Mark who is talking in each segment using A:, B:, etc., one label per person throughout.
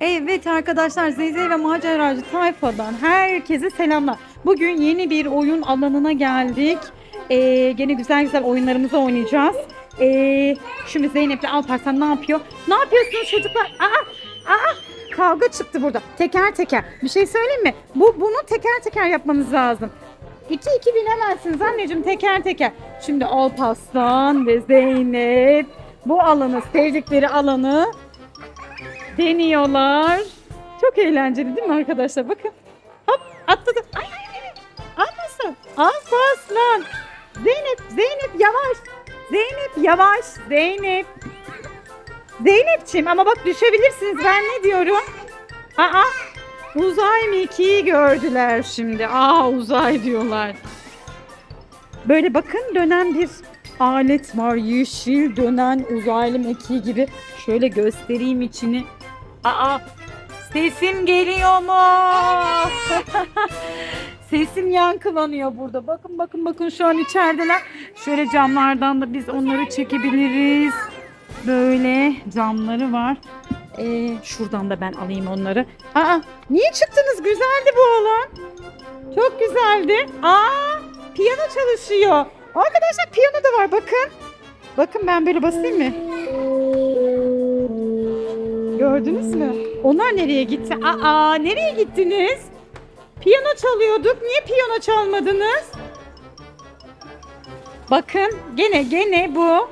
A: Evet arkadaşlar Zeyze ve Maceracı Tayfa'dan herkese selamlar. Bugün yeni bir oyun alanına geldik. Ee, gene güzel güzel oyunlarımızı oynayacağız. Ee, şimdi Zeynep'le Alparslan ne yapıyor? Ne yapıyorsunuz çocuklar? Aa, aa, kavga çıktı burada. Teker teker. Bir şey söyleyeyim mi? Bu bunu teker teker yapmanız lazım. İki iki binemezsiniz anneciğim teker teker. Şimdi Alparslan ve Zeynep bu alanı sevdikleri alanı deniyorlar. Çok eğlenceli değil mi arkadaşlar? Bakın. Hop atladı. Ay ay ay. Alparslan. Alparslan. Zeynep, Zeynep yavaş. Zeynep yavaş. Zeynep. Zeynepçim ama bak düşebilirsiniz. Ben ne diyorum? Aa. Uzay mekiği gördüler şimdi. Aa uzay diyorlar. Böyle bakın dönen bir alet var. Yeşil dönen uzaylı mekiği gibi. Şöyle göstereyim içini. Aa sesim geliyor mu? Sesim yankılanıyor burada. Bakın bakın bakın şu an içerideler. Şöyle camlardan da biz onları çekebiliriz. Böyle camları var. Ee, şuradan da ben alayım onları. Aa niye çıktınız? Güzeldi bu alan. Çok güzeldi. Aa piyano çalışıyor. Arkadaşlar piyano da var bakın. Bakın ben böyle basayım mı? Gördünüz mü? Onlar nereye gitti? Aa nereye gittiniz? Piyano çalıyorduk. Niye piyano çalmadınız? Bakın gene gene bu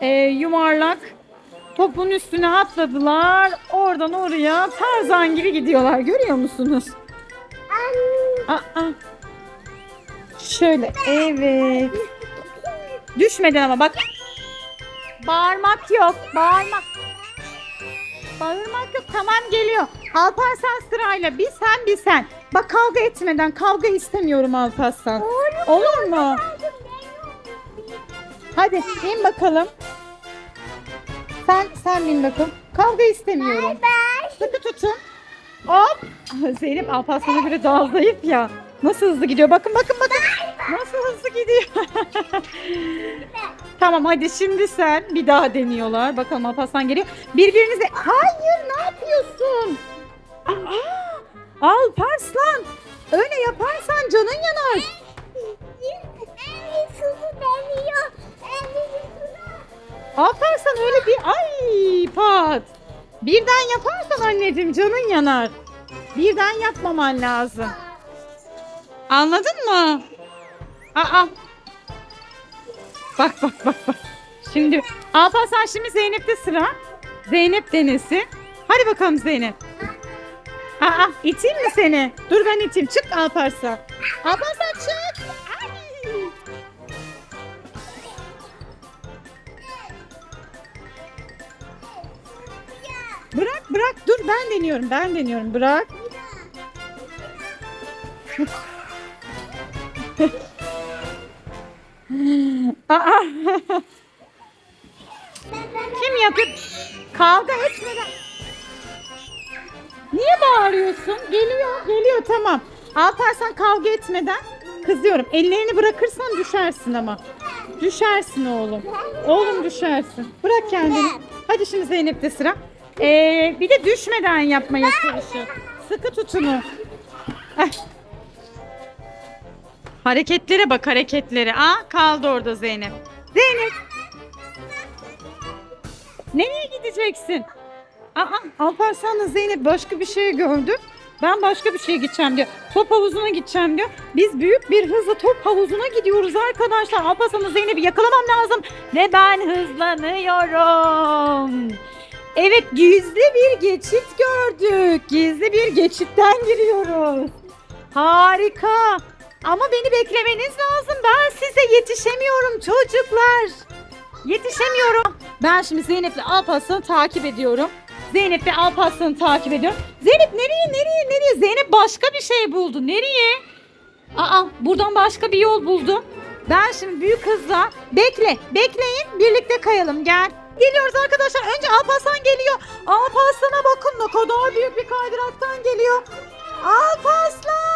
A: e, yuvarlak topun üstüne atladılar. Oradan oraya Tarzan gibi gidiyorlar. Görüyor musunuz? Aa. Şöyle evet. Düşmeden ama bak. Bağırmak yok. Bağırmak. Bağırmak yok. Tamam geliyor. Alparslan sırayla. Bir sen bir sen. Bak kavga etmeden. Kavga istemiyorum Alparslan. Olur mu? Hadi in bakalım. Sen sen bin bakalım. Kavga istemiyorum. Sıkı tutun. Hop. Zeynep Alparslan'a göre daha zayıf ya. Nasıl hızlı gidiyor? Bakın bakın bakın. Nasıl hızlı gidiyor. tamam hadi şimdi sen bir daha deniyorlar. Bakalım Alparslan geliyor. Birbirinize hayır ne yapıyorsun? Aa, Alparslan öyle yaparsan canın yanar. Alparslan öyle bir ay pat. Birden yaparsan anneciğim canın yanar. Birden yapmaman lazım. Anladın mı? Aa. Bak bak bak bak. Şimdi Alparslan şimdi Zeynep'te sıra. Zeynep denesin. Hadi bakalım Zeynep. Aa, iteyim mi seni? Dur ben iteyim. Çık Alparslan. Alparslan çık. Ay. Bırak bırak dur ben deniyorum ben deniyorum bırak. Aa. Kim yapıyor? Kavga etmeden. Niye bağırıyorsun? Geliyor, geliyor tamam. Alparslan kavga etmeden kızıyorum. Ellerini bırakırsan düşersin ama. Düşersin oğlum. Oğlum düşersin. Bırak kendini. Hadi şimdi Zeynep'te sıra. Ee, bir de düşmeden yapmaya çalışın. Sıkı tutunu. Eh. Hareketlere bak hareketlere. Aa kaldı orada Zeynep. Zeynep. Nereye gideceksin? Aa Alparslan'la Zeynep başka bir şey gördü. Ben başka bir şeye gideceğim diyor. Top havuzuna gideceğim diyor. Biz büyük bir hızla top havuzuna gidiyoruz arkadaşlar. Alparslan'la Zeynep'i yakalamam lazım. Ve ben hızlanıyorum. Evet gizli bir geçit gördük. Gizli bir geçitten giriyoruz. Harika. Ama beni beklemeniz lazım. Ben size yetişemiyorum çocuklar. Yetişemiyorum. Ben şimdi Zeynep'le Alparslan'ı takip ediyorum. Zeynep'le Alparslan'ı takip ediyorum. Zeynep nereye nereye nereye? Zeynep başka bir şey buldu. Nereye? Aa buradan başka bir yol buldum. Ben şimdi büyük hızla bekle bekleyin birlikte kayalım gel. Geliyoruz arkadaşlar. Önce Alparslan geliyor. Alparslan'a bakın ne kadar büyük bir kaydıraktan geliyor. Alparslan!